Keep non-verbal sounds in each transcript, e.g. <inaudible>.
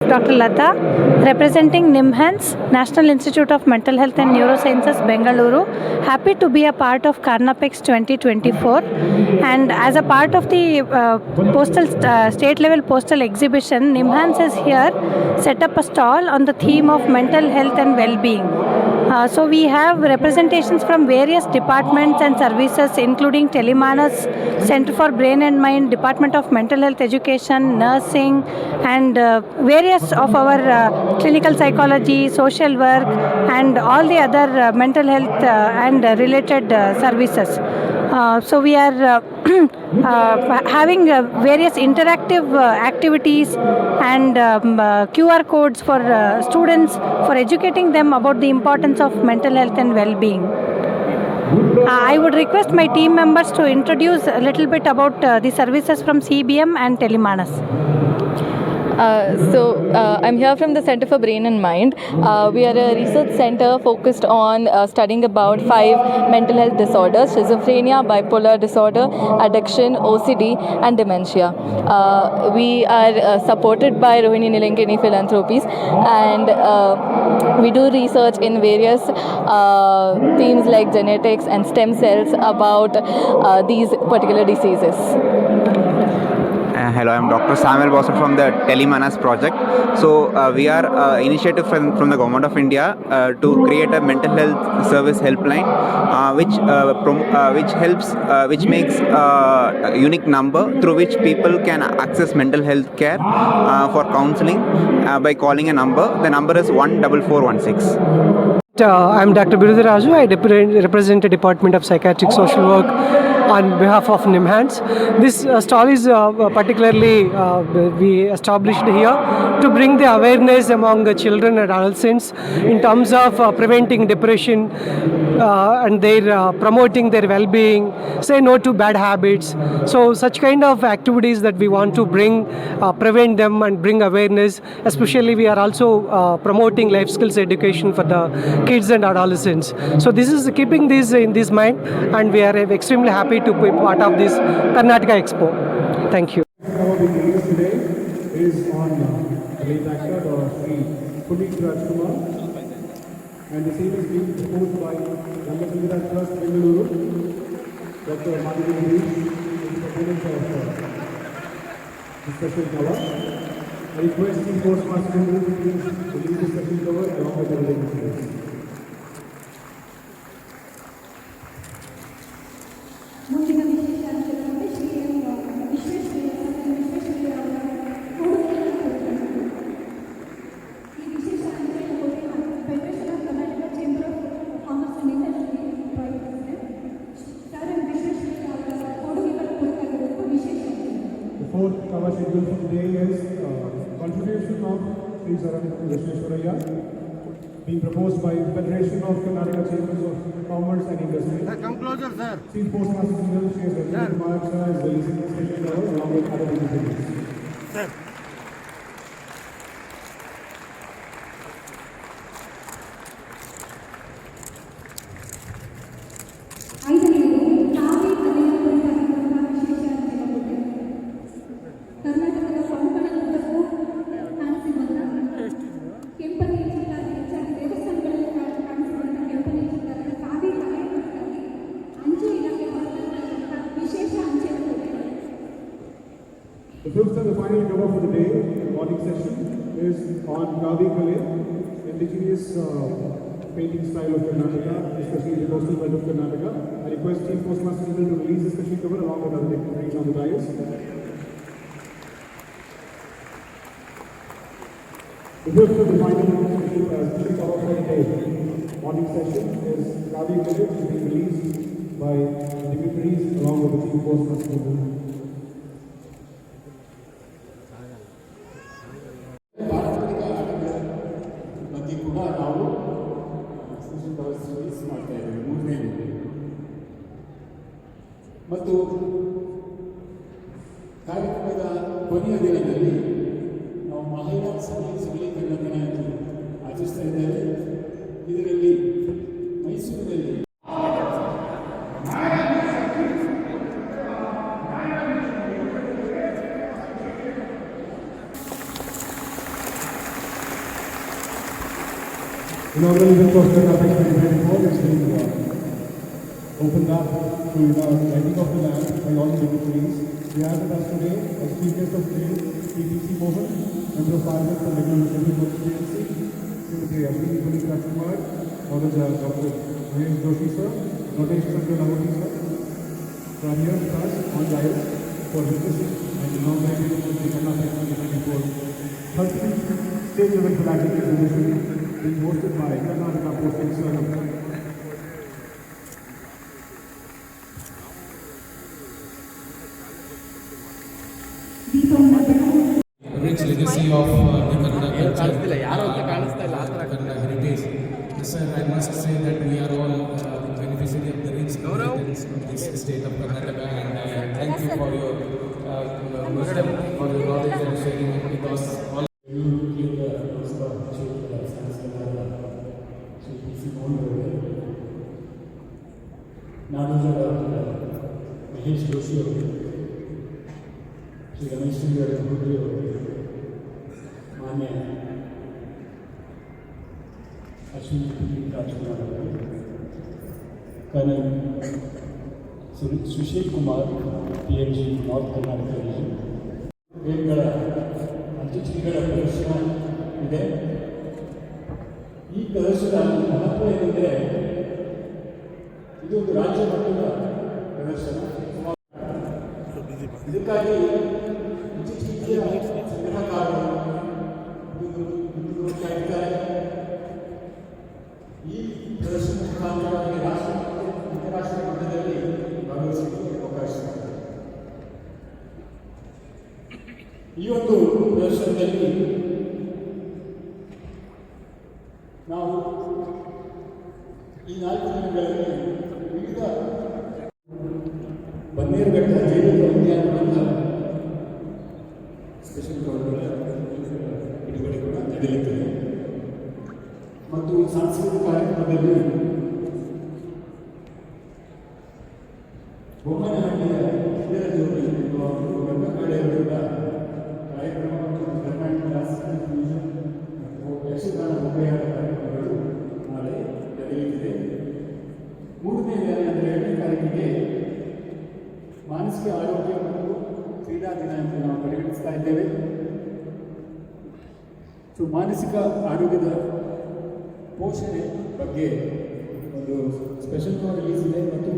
Dr. Lata, representing NIMHANS, National Institute of Mental Health and Neurosciences, Bengaluru. Happy to be a part of Karnapex 2024. And as a part of the uh, postal uh, state level postal exhibition, NIMHANS is here set up a stall on the theme of mental health and well-being. Uh, so we have representations from various departments and services, including Telemanas, Center for Brain and Mind, Department of Mental Health Education, Nursing, and uh, various of our uh, clinical psychology, social work, and all the other uh, mental health uh, and uh, related uh, services. Uh, so we are uh, <clears throat> uh, having various interactive activities and um, QR codes for students for educating them about the importance of mental health and well-being. I would request my team members to introduce a little bit about the services from CBM and Telemanas. Uh, so uh, I'm here from the Center for Brain and Mind. Uh, we are a research center focused on studying about five mental health disorders: schizophrenia, bipolar disorder, addiction, OCD, and dementia. We are supported by Rohini Nilankani Philanthropies, and we do research in various themes like genetics and stem cells about these particular diseases. Hello, I'm Dr. Samuel Bosser from the Telemanas project. So uh, we are uh, initiative from, from the government of India uh, to create a mental health service helpline, uh, which uh, uh, which helps, uh, which makes uh, a unique number through which people can access mental health care uh, for counseling uh, by calling a number. The number is one double four one six. Uh, I'm Dr. Birudharaju. I represent the Department of Psychiatric Social Work on behalf of NIMHANS. This uh, stall is uh, particularly uh, we established here to bring the awareness among the children and adolescents in terms of preventing depression and their promoting their well-being, say no to bad habits. So such kind of activities that we want to bring, prevent them and bring awareness. Especially we are also promoting life skills education for the kids and adolescents. So this is keeping this in this mind, and we are extremely happy to be part of this Karnataka Expo. Thank you. And the is being proposed by Trust Dr. Proponent of the special cover. I request the Postmaster to please release the special cover along with the Saran Vishweswaraya being proposed by Federation of Karnataka Chambers of Commerce and Industry. Come closer, sir. Chief Postmaster General Sri Rajesh Kumar sir is releasing the cover along with other dignitaries. Sir. On Kavi Kale, indigenous uh, painting style of Karnataka, especially the coastal belt of Karnataka. I request Chief Postmaster General to release the special cover along with other dignitaries on the dais. The fifth and the final special, uh, special morning session, is Kavi Kale, is being released by dignitaries along with the Chief Postmaster General. ಮತ್ತು ಕಾರ್ಯಕ್ರಮದ ಕೊನೆಯ ದಿನದಲ್ಲಿ ನಾವು ಮಹಿಳಾ ಸಮಯ ಸಬಲೀಕರಣ ದಿನ ಎಂದು ಆಚರಿಸ್ತಾ ಇದ್ದೇವೆ ಇದರಲ್ಲಿ ಮೈಸೂರಿನಲ್ಲಿ You know, when you go to. Opened up to you know, lighting of the lamp by all the dignitaries. We have with us today chief guest of today, TPC Mohan, member of parliament for Bengaluru Central Constituency, Srimati Ashwini Puneet Rajkumar, Honorable Dr. Mahesh Joshi sir, Notesh Chandra Lavati sir, are here with us on live for witnessing and inaugurating the Karnataka 2024 30th state level flag exhibition being hosted by Karnataka Postal Service. Mahesh Joshi ಅವರಿಗೆ ಶ್ರೀ ರಮೇಶ್ ಚಂದ್ರ ಗುರುಜಿ ಅವರಿಗೆ ಮಾನ್ಯ ಅಶ್ವಿನಿ ಪುನೀತ್ ರಾಜ್ಕುಮಾರ್ ಅವರಿಗೆ colonel Sushil Kumar P H G north Karnataka ವೇದಗಳ ಅಂತ್ಯಚಿತ್ರಗಳ ಪ್ರದರ್ಶನ ಇದೆ ಈ ಪ್ರದರ್ಶನ ಮಹತ್ವ ಏನಂದರೆ ಇದು ಒಂದು ರಾಜ್ಯ ಮಟ್ಟದ ಪ್ರದರ್ಶನ ಇದಕ್ಕಾಗಿ ಸಂಗ್ರಹಕಾರರು ಇದ್ದಾರೆ ಈ ಪ್ರದರ್ಶನ ಮುಖಾಂತರವಾಗಿ ರಾಷ್ಟ್ರ ಮಟ್ಟದಲ್ಲಿ ಭಾಗವಹಿಸಲಿಕ್ಕೆ ಅವಕಾಶ ಈ ಒಂದು ಪ್ರದರ್ಶನದಲ್ಲಿ ನಾವು ಈ ನಾಲ್ಕು ದಿನಗಳಲ್ಲಿ ವಿವಿಧ ಬನ್ನೇರುಘಟ್ಟ ಜೈವಿಕ ಉದ್ಯಾನವನದ ಸ್ಪೆಷಲ್ ಕವರ್ಗಳ ಬಿಡುಗಡೆ ಕೂಡ ನಡೆಯುತ್ತದೆ ಮತ್ತು ಈ ಕಾರ್ಯಕ್ರಮದಲ್ಲಿ ಬೊಮ್ಮನಹಳ್ಳಿಯ ಜೋಡಿ ಅವರು ಗಂಗಕಾಳೆಯವರಿಂದ ಕಾರ್ಯಕ್ರಮ ಮತ್ತು ಕರ್ನಾಟಕ ಮತ್ತು ಯಕ್ಷಗಾನ ಉಪಯಾನ ಕಾರ್ಯಕ್ರಮಗಳು ನಾಳೆ ನಡೆಯಲಿದೆ ಮೂರನೇ ಅಂದರೆ ಎರಡನೇ ತಾರೀಕಿಗೆ ಮಾನಸಿಕ ಆರೋಗ್ಯ ಮತ್ತು ಕ್ರೀಡಾ ದಿನ ಅಂತ ನಾವು ಪರಿಗಣಿಸ್ತಾ ಇದ್ದೇವೆ. ಸೊ ಮಾನಸಿಕ ಆರೋಗ್ಯದ ಪೋಷಣೆ ಬಗ್ಗೆ ಒಂದು ಸ್ಪೆಷಲ್ ಕವರ್ ರಿಲೀಸ್ ಇದೆ ಮತ್ತು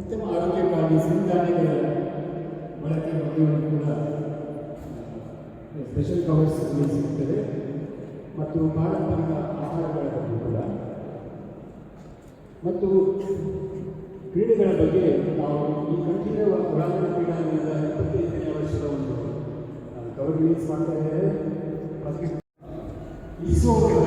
ಉತ್ತಮ ಆರೋಗ್ಯಕ್ಕಾಗಿ ಸಿರಿಧಾನ್ಯಗಳ ಬಳಕೆ ಬಗ್ಗೆ ಕೂಡ ಸ್ಪೆಷಲ್ ಕವರ್ಸ್ ಸಿಗ್ತದೆ. ಮತ್ತು ಪಾರಂಪರಿಕ ಆಹಾರಗಳ ಬಗ್ಗೆ ಕೂಡ. ಮತ್ತು ಕ್ರೀಡೆಗಳ ಬಗ್ಗೆ ನಾವು ಈ ಕಂಠೀರವ ಪುರಾತನ ಕ್ರೀಡಾಂಗಣದ ಇಪ್ಪತ್ತೈದನೇ ವರ್ಷದ ಒಂದು ಕವರ್ ರಿಲೀಸ್ ಮಾಡ್ತಾ ಇದ್ದೇವೆ. ಇಸೋ ಬಗ್ಗೆ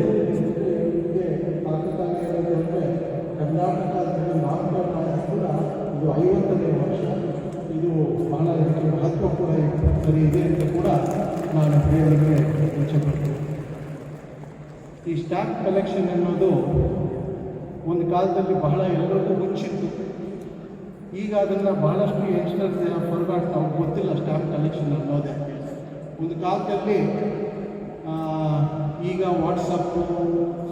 ಹದಿಮೂರನೇ ಇದೆ ಪಾಕಿಸ್ತಾನ ಏನಂತಂದರೆ ಕರ್ನಾಟಕದಲ್ಲಿ ನಾಮಕರಣ ಕೂಡ ಇದು ಐವತ್ತನೇ ವರ್ಷ ಇದು ಬಹಳ ಹೆಚ್ಚು ಮಹತ್ವ ಕೂಡ ಸರಿ ಇದೆ ಅಂತ ಕೂಡ ನಾನು ಹೇಳಲಿಕ್ಕೆ ಇಚ್ಛೆಪಡ್ತೀನಿ ಈ ಸ್ಟ್ಯಾಂಪ್ ಕಲೆಕ್ಷನ್ ಅನ್ನೋದು ಒಂದು ಕಾಲದಲ್ಲಿ ಬಹಳ ಎಲ್ಲರಿಗೂ ಮುಚ್ಚಿತ್ತು ಈಗ ಅದನ್ನು ಬಹಳಷ್ಟು ಯಂಗ್ಸ್ಟರ್ಸ್ ಫರ್ಗಾಟ್ ಅವ್ರಿಗೆ ಗೊತ್ತಿಲ್ಲ ಸ್ಟ್ಯಾಂಪ್ ಕಲೆಕ್ಷನ್ ಅನ್ನೋದೇ ಒಂದು ಕಾಲದಲ್ಲಿ ಈಗ ವಾಟ್ಸಪ್ಪು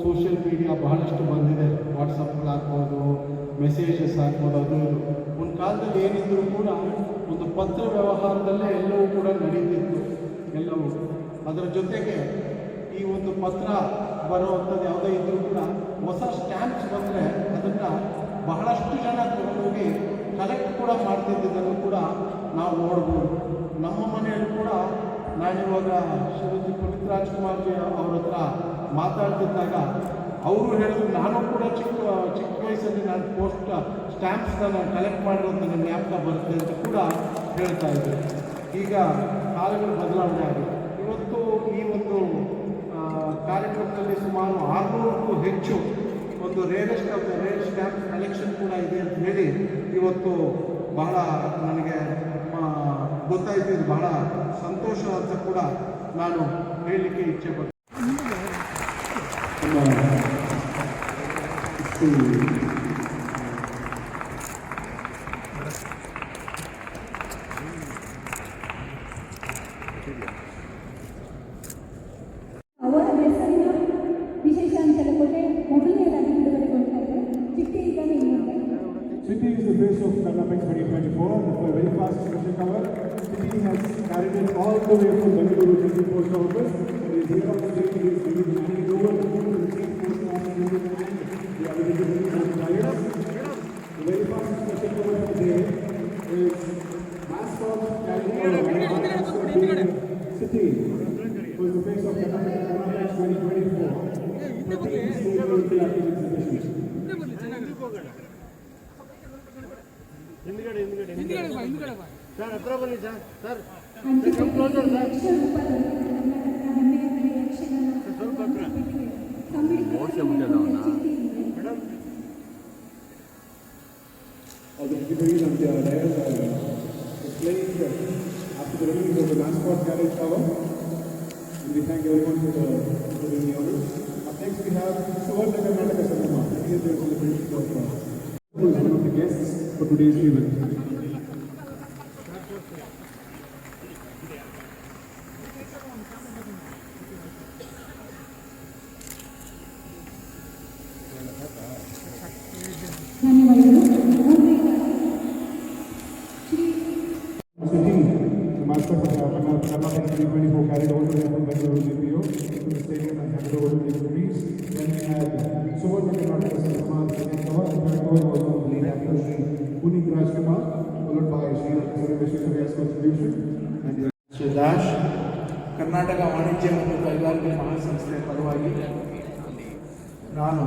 ಸೋಷಿಯಲ್ ಮೀಡಿಯಾ ಬಹಳಷ್ಟು ಬಂದಿದೆ. ವಾಟ್ಸಪ್ಗಳಾಗ್ಬೋದು ಮೆಸೇಜಸ್ ಹಾಕ್ಬೋದು ಅದು ಒಂದು ಕಾಲದಲ್ಲಿ ಏನಿದ್ದರೂ ಕೂಡ ಒಂದು ಪತ್ರ ವ್ಯವಹಾರದಲ್ಲೇ ಎಲ್ಲವೂ ಕೂಡ ನಡೀತಿತ್ತು, ಎಲ್ಲವೂ. ಅದರ ಜೊತೆಗೆ ಈ ಒಂದು ಪತ್ರ ಬರುವಂಥದ್ದು ಯಾವುದೇ ಇದ್ದರೂ ಕೂಡ ಹೊಸ ಸ್ಟ್ಯಾಂಪ್ಸ್ ಬಂದರೆ ಅದನ್ನು ಬಹಳಷ್ಟು ಜನ ಹೋಗಿ ಕಲೆಕ್ಟ್ ಕೂಡ ಮಾಡ್ತಿದ್ದಿದ್ದನ್ನು ಕೂಡ ನಾವು ನೋಡ್ಬೋದು. ನಮ್ಮ ಮನೆಯಲ್ಲೂ ಕೂಡ ನಾನಿವಾಗ ಶ್ರೀಮತಿ ಪುನೀತ್ ರಾಜ್ಕುಮಾರ್ ಜಿ ಅವ್ರ ಹತ್ರ ಮಾತಾಡ್ತಿದ್ದಾಗ ಅವರು ಹೇಳಿದ್ರು, ನಾನು ಕೂಡ ಚಿಕ್ಕ ಚಿಕ್ಕ ವಯಸ್ಸಲ್ಲಿ ನಾನು ಪೋಸ್ಟ್ ಸ್ಟ್ಯಾಂಪ್ಸ್ನ ನಾನು ಕಲೆಕ್ಟ್ ಮಾಡಿರೋದು ನನ್ನ ಜ್ಞಾಪಕ ಬರುತ್ತೆ ಅಂತ ಕೂಡ ಹೇಳ್ತಾ ಇದ್ದೆ ಈಗ ಕಾಲಗಳು ಬದಲಾವಣೆ ಆಗಿದೆ. ಇವತ್ತು ಈ ಒಂದು ಕಾರ್ಯಕ್ರಮದಲ್ಲಿ ಸುಮಾರು ಆರುನೂರಕ್ಕೂ ಹೆಚ್ಚು ಒಂದು rarest of the rare stamp collection ಕೂಡ ಇದೆ ಅಂತ ಹೇಳಿ ಇವತ್ತು ಬಹಳ ನನಗೆ ಗೊತ್ತಾಯಿತು ಇದು ಬಹಳ ಸಂತೋಷ ಅಂತ ಕೂಡ ನಾನು ಹೇಳಲಿಕ್ಕೆ ಇಚ್ಛೆ ಪಡ್ತೀನಿ. ಅವರ City, who is the face of Karnataka Karnataka 2024. For taking stage role in the exhibition. ಅಂಟಿಕೊಂಡು ಲಕ್ಷ ರೂಪಾಯಿಗಳು ಕರ್ನಾಟಕ ಹೆಮ್ಮೆಯ ಯಕ್ಷಗಾನ ಚಿಟ್ಟಿ ಇದೆ all the deliveries and their layers are displaying uh, after the release of the mascot carriage cover. And we thank everyone for the for the honors. Up next we have Suvarna Karnataka Cinema. It is their celebration of uh, one of the guests for today's event. Karnataka ವಾಣಿಜ್ಯ ಮತ್ತು ಕೈಗಾರಿಕೆ ಮಹಾಸಂಸ್ಥೆ ಪರವಾಗಿ ನಾನು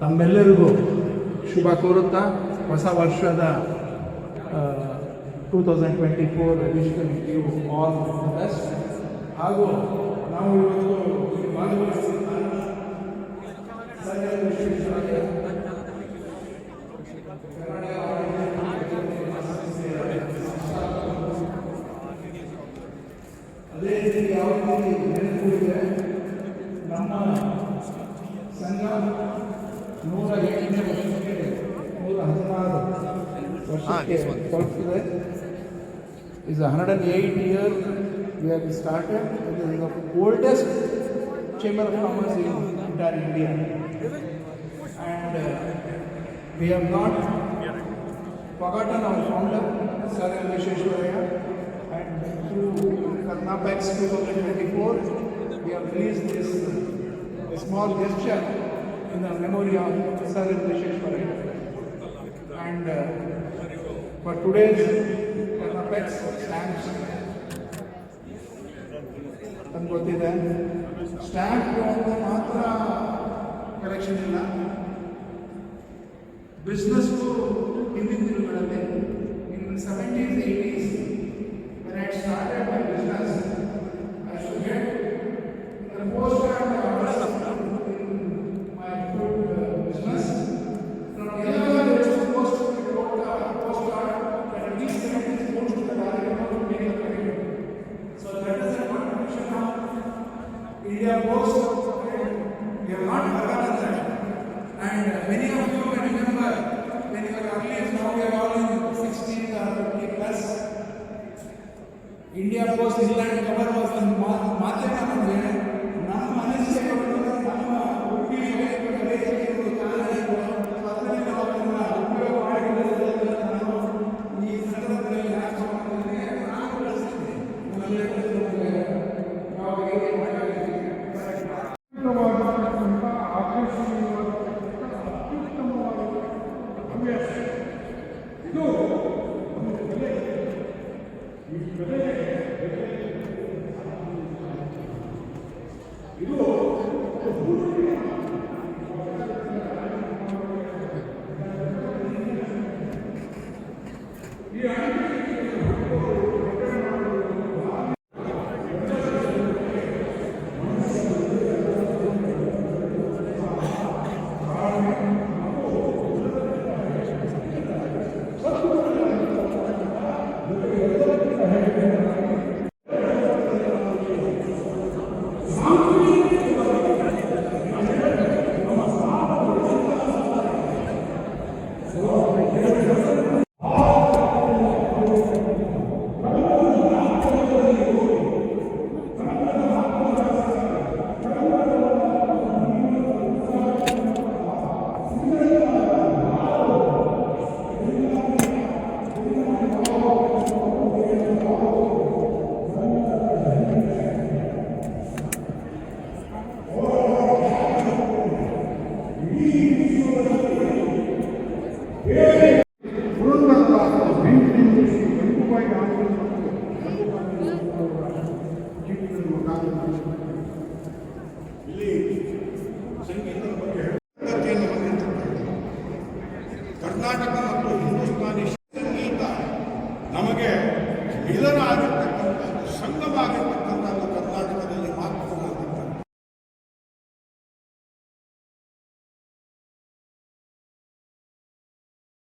ತಮ್ಮೆಲ್ಲರಿಗೂ ಶುಭ ಕೋರುತ್ತಾ ಹೊಸ ವರ್ಷದ two thousand twenty four edition all the best ಹಾಗೂ ನಾವು ಇವತ್ತು ಭಾಗವಹಿಸಿದ ಅದೇ ರೀತಿ ಯಾವ ರೀತಿ ನೆನಪು ಇದೆ ನಮ್ಮ ಸಂಘ ನೂರ ಎಂಟನೇ ವರ್ಷಕ್ಕೆ ನೂರ ಹದಿನಾರು ವರ್ಷಕ್ಕೆ ತಲುಪಿದೆ is 108 year we have started. It is the oldest chamber of commerce in entire India. And uh, we have not forgotten our founder, Sir M. Visheshwaraya. And through Karnapex 2024, we have released this uh, a small gesture in the memory of Sir M. Visheshwaraya. And uh, for today's Karnapex stamps, ತಮ್ಗೆ ಗೊತ್ತಿದೆ stamp ಒಂದು ಮಾತ್ರ collection ಇಲ್ಲ ಬಿಸ್ನೆಸ್ಗೂ ಹಿಂದಿನ ದಿನಗಳಲ್ಲಿ India post England cover was ನಮ್ಮ ಮಾಧ್ಯಮ ಅಂದರೆ ನಮ್ಮ ಅನಿಸಿಕೆಗಳು ನಮ್ಮ ಉಡುಪಿಯಲ್ಲಿ ಉಪಯೋಗ ಮಾಡಿಕೊಳ್ಳುವುದರಿಂದ يدور